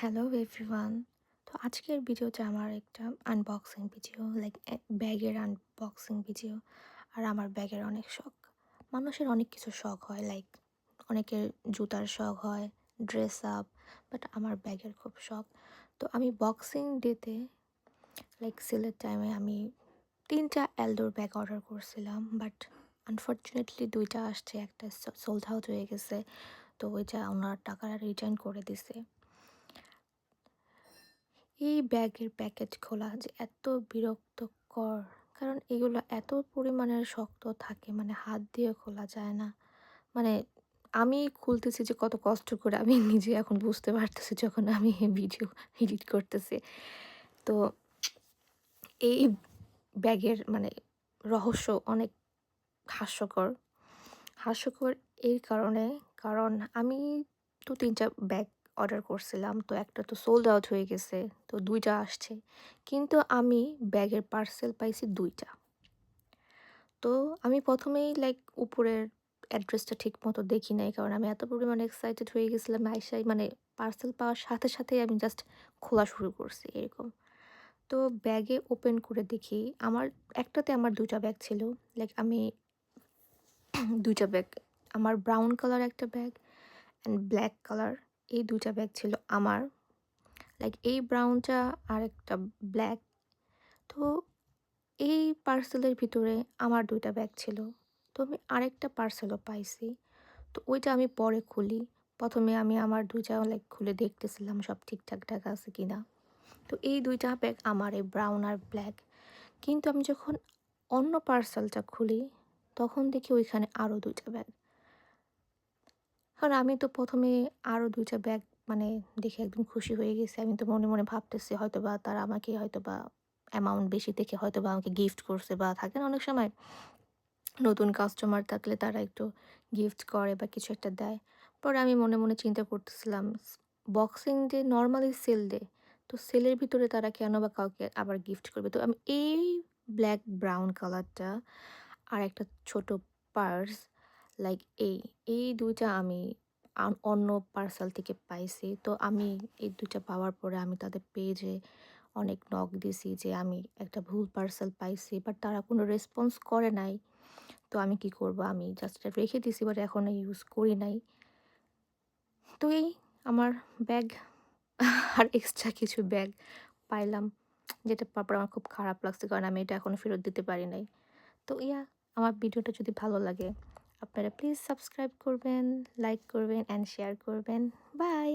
Hello everyone তো আজকের ভিডিওটা আমার একটা আনবক্সিং ভিডিও লাইক ব্যাগের আনবক্সিং ভিডিও আর আমার ব্যাগের অনেক শখ। মানুষের অনেক কিছু শখ হয় লাইক অনেকের জুতার শখ হয় ড্রেস আপ বাট আমার ব্যাগের খুব শখ। তো আমি বক্সিং ডেতে লাইক সেলের টাইমে আমি তিনটা এলডোর ব্যাগ অর্ডার করছিলাম বাট আনফর্চুনেটলি দুইটা আসছে, একটা সোল্ড আউট হয়ে গেছে, তো ওইটা ওনার টাকাটা রিটার্ন করে দিছে। এই ব্যাগের প্যাকেট খোলা যে এত বিরক্তকর। কারণ এগুলো এত পরিমাণের শক্ত থাকে মানে হাত দিয়ে খোলা যায় না। মানে আমি খুলতেছি যে কত কষ্ট করে, আমি নিজে এখন বুঝতে পারতেছি যখন আমি ভিডিও এডিট করতেছি। তো এই ব্যাগের মানে রহস্য অনেক হাস্যকর। হাস্যকর এই কারণে, কারণ আমি তো তিনটা ব্যাগ অর্ডার করছিলাম, তো একটা তো সোল্ড আউট হয়ে গেছে, তো দুইটা আসছে। কিন্তু আমি ব্যাগের পার্সেল পাইছি দুইটা। তো আমি প্রথমেই লাইক উপরের অ্যাড্রেসটা ঠিক মতো দেখি নাই, কারণ আমি এত পরিমাণে এক্সাইটেড হয়ে গেছিলাম, আইসাই মানে পার্সেল পাওয়ার সাথে সাথেই আমি জাস্ট খোলা শুরু করছি এরকম। তো ব্যাগে ওপেন করে দেখি, আমার একটাতে আমার দুইটা ব্যাগ ছিল লাইক আমি দুইটা ব্যাগ আমার ব্রাউন কালার একটা ব্যাগ অ্যান্ড ব্ল্যাক কালার এই দুইটা ব্যাগ ছিল আমার। লাইক এই ব্রাউনটা আর একটা ব্ল্যাক তো এই পার্সেলের ভিতরে আমার দুইটা ব্যাগ ছিল। তো আমি আরেকটা পার্সেলও পাইছি। তো ওইটা আমি পরে খুলি। প্রথমে আমি আমার দুইটা লাইক খুলে দেখতেছিলাম সব ঠিকঠাক ঠাক আছে কি না তো এই দুইটা ব্যাগ আমার, এই ব্রাউন আর ব্ল্যাক কিন্তু আমি যখন অন্য পার্সেলটা খুলি, তখন দেখি ওইখানে আরও দুইটা ব্যাগ। কারণ আমি তো প্রথমে আরও দুইটা ব্যাগ মানে দেখে একদম খুশি হয়ে গেছি। আমি তো মনে মনে ভাবতেছি হয়তো বা তারা আমাকে হয়তো বা অ্যামাউন্ট বেশি দেখে হয়তো বা আমাকে গিফট করছে বা থাকে না অনেক সময় নতুন কাস্টমার থাকলে তারা একটু গিফট করে বা কিছু একটা দেয়। পরে আমি মনে মনে চিন্তা করতেছিলাম boxing day normally sale day তো সেলের ভিতরে তারা কেন বা কাউকে আবার গিফট করবে? তো আমি এই ব্ল্যাক ব্রাউন কালারটা আর একটা ছোট পার্স লাইক এই এই দুইটা আমি অন্য পার্সেল থেকে পাইছি। তো আমি এই দুইটা পাওয়ার পরে আমি তাদের পেজে অনেক নক দিছি যে আমি একটা ভুল পার্সেল পাইছি বাট তারা কোনো রেসপন্স করে নাই। তো আমি কি করব? আমি জাস্ট রেখে দিছি বাট এখনও ইউজ করি নাই। তো এই আমার ব্যাগ আর এক্সট্রা কিছু ব্যাগ পাইলাম, যেটা পাওয়ার আমার খুব খারাপ লাগছে, কারণ আমি এটা এখনও ফেরত দিতে পারি নাই। তো ইয়া, আমার ভিডিওটা যদি ভালো লাগে আপনারা প্লিজ সাবস্ক্রাইব করবেন লাইক করবেন অ্যান্ড শেয়ার করবেন। বাই